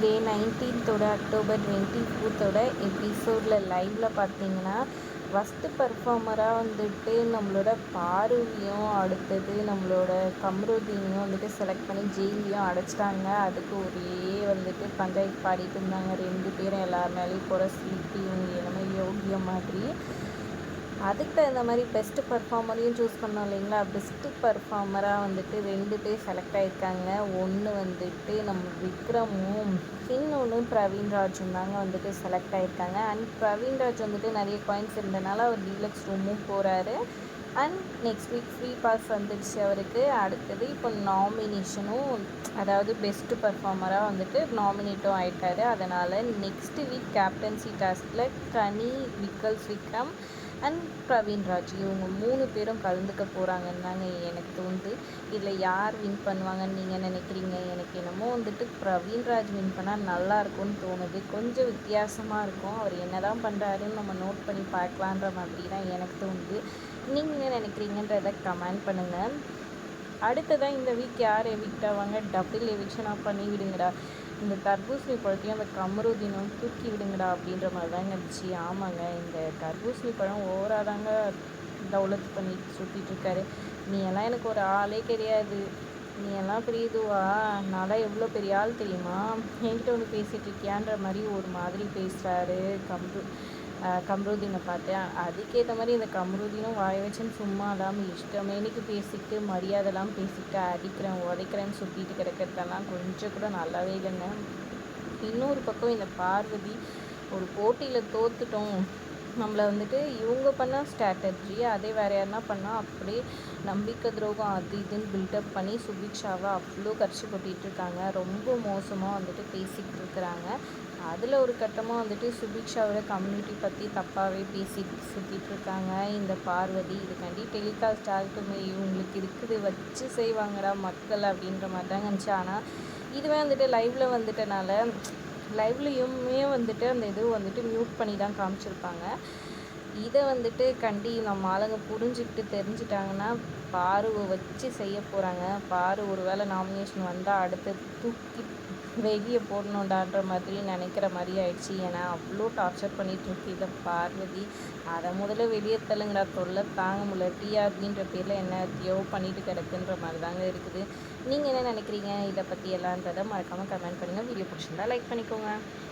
டே நைன்டீன்த்தோட October twenty ஃபோர்த்தோட எபிசோடில் லைவில் பார்த்தீங்கன்னா ஃபஸ்ட்டு பர்ஃபார்மராக வந்துட்டு நம்மளோட பார்வையும் அடுத்தது நம்மளோட கம்ருதீனையும் வந்துட்டு செலக்ட் பண்ணி ஜெயிலையும் அடைச்சிட்டாங்க. அதுக்கு ஒரே வந்துட்டு பஞ்சாயத்து பாடிட்டு இருந்தாங்க. ரெண்டு பேரும் எல்லார் மேலேயும் போகிற சொல்லிட்டு இவங்க எல்லாமே யோகிய மாதிரி. அதுக்கு தகுந்த மாதிரி பெஸ்ட்டு பர்ஃபார்மரையும் சூஸ் பண்ணோம் இல்லைங்களா? பெஸ்ட்டு பர்ஃபார்மராக வந்துட்டு ரெண்டு பேர் செலக்ட் ஆகியிருக்காங்க ஒன்று வந்துட்டு நம்ம விக்ரமும் இன்னொன்று பிரவீன்ராஜும் தாங்க வந்துட்டு செலக்ட் ஆகியிருக்காங்க அண்ட் பிரவீன் ராஜ் வந்துட்டு நிறைய காயின்ஸ் இருந்தனால அவர் டீலக்ஸ் ரூமும் போகிறாரு and next week free pass வந்துடுச்சு அவருக்கு. அடுத்தது இப்போ நாமினேஷனும் அதாவது பெஸ்ட்டு பர்ஃபார்மராக வந்துட்டு நாமினேட்டும் ஆகிட்டாரு அதனால் நெக்ஸ்ட் வீக் கேப்டன்சி டாஸ்கில் கனி விக்கல்ஸ் விக்ரம் அண்ட் பிரவீன் ராஜ் இவங்க மூணு பேரும் கலந்துக்க போகிறாங்கன்னு தாங்க எனக்கு தோணுது. இதில் யார் வின் பண்ணுவாங்கன்னு நீங்கள் நினைக்கிறீங்க? எனக்கு என்னமோ வந்துட்டு பிரவீன்ராஜ் வின் பண்ணால் நல்லா இருக்கும்னு தோணுது. கொஞ்சம் வித்தியாசமாக இருக்கும். அவர் என்ன தான் பண்ணுறாருன்னு நம்ம நோட் பண்ணி பார்க்கலான்ற மாதிரி தான் எனக்கு தோணுது. நீங்கள் என்ன நினைக்கிறீங்கன்றதை கமெண்ட் பண்ணுங்கள் அடுத்ததான் இந்த வீக் யார் எவிக்ட் ஆவாங்க டபுள் எவிக்ஷனாக பண்ணி விடுங்கடா. இந்த தர்பூசணி பழத்தையும் அந்த தினம் தூக்கி விடுங்கடா அப்படின்ற மாதிரி தாங்க இருந்துச்சு ஆமாங்க. இந்த தர்பூசணி பழம் ஓவராக தாங்க டெவலப் பண்ணி சுற்றிட்டு இருக்காரு. நீ எல்லாம் எனக்கு ஒரு ஆளே கிடையாது. நீ எல்லாம் பெரிய இதுவா? நான் எவ்வளோ பெரிய ஆள் தெரியுமா? என்கிட்ட ஒன்று பேசிகிட்டு இருக்கியான்ற மாதிரி ஒரு மாதிரி பேசுகிறாரு கம்ரு கம்ருதீனை பார்த்தேன். அதுக்கேற்ற மாதிரி இந்த கம்ருதீனும் வாய வச்சுன்னு சும்மா இல்லாமல் இஷ்டமேனிக்கு பேசிக்கிட்டு மரியாதைலாம் பேசிக்கிட்டு அடிக்கிறேன் உதைக்கிறேன்னு சுற்றிட்டு கிடக்கிறதெல்லாம் கொஞ்சம் கூட நல்லாவே இல்லைங்க. இன்னொரு பக்கம் இந்த பார்வதி ஒரு போட்டியில் தோத்துட்டோம். நம்மளை வந்துட்டு இவங்க பண்ண ஸ்ட்ராட்டஜி அதே வேறு யாருனா பண்ணால் அப்படியே நம்பிக்கை துரோகம் அது இதுன்னு பில்டப் பண்ணி சுபிக்ஷாவை அவ்வளோ கரிச்சு கொட்டிகிட்டு இருக்காங்க. ரொம்ப மோசமாக வந்துட்டு பேசிக்கிட்டு இருக்கிறாங்க. அதில் ஒரு கட்டமாக வந்துட்டு சுபிக்ஷாவோட கம்யூனிட்டி பற்றி தப்பாகவே பேசி சுற்றிட்டு இருக்காங்க. இந்த பார்வதி இதுக்காண்டி டெலிகாஸ்ட் ஆகட்டுமே இவங்களுக்கு இருக்குது வச்சு செய்வாங்கடா மக்கள் அப்படின்ற மாதிரி தான் இருந்துச்சு ஆனால் இதுவே வந்துட்டு லைவில் வந்துட்டனால லைவ்லேயுமே வந்துட்டு அந்த இது வந்துட்டு மியூட் பண்ணி தான் காமிச்சிருப்பாங்க. இதை வந்துட்டு கண்டி நம்ம ஆளுங்க புரிஞ்சுக்கிட்டு தெரிஞ்சிட்டாங்கன்னா பாருவை வச்சு செய்ய போகிறாங்க பாரு ஒரு வேளை நாமினேஷன் வந்தால் அடுத்து தூக்கி வெளியே போடணுண்டான்ற மாதிரி நினைக்கிற மாதிரி ஆயிடுச்சு. ஏன்னா அவ்வளோ டார்ச்சர் பண்ணிகிட்ருக்கு இதை பார்வதி. அதை முதல்ல வெளியே தள்ளுங்கடா தொல்லை தாங்க முடியல. டிஆர்பின்ற பேரில் என்ன தியோ பண்ணிட்டு கிடக்குன்ற மாதிரி தாங்க இருக்குது. நீங்கள் என்ன நினைக்கிறீங்க? இதை பற்றி எல்லான்றதை மறக்காமல் கமெண்ட் பண்ணுங்கள் வீடியோ பிடிச்சிருந்தா லைக் பண்ணிக்கோங்க.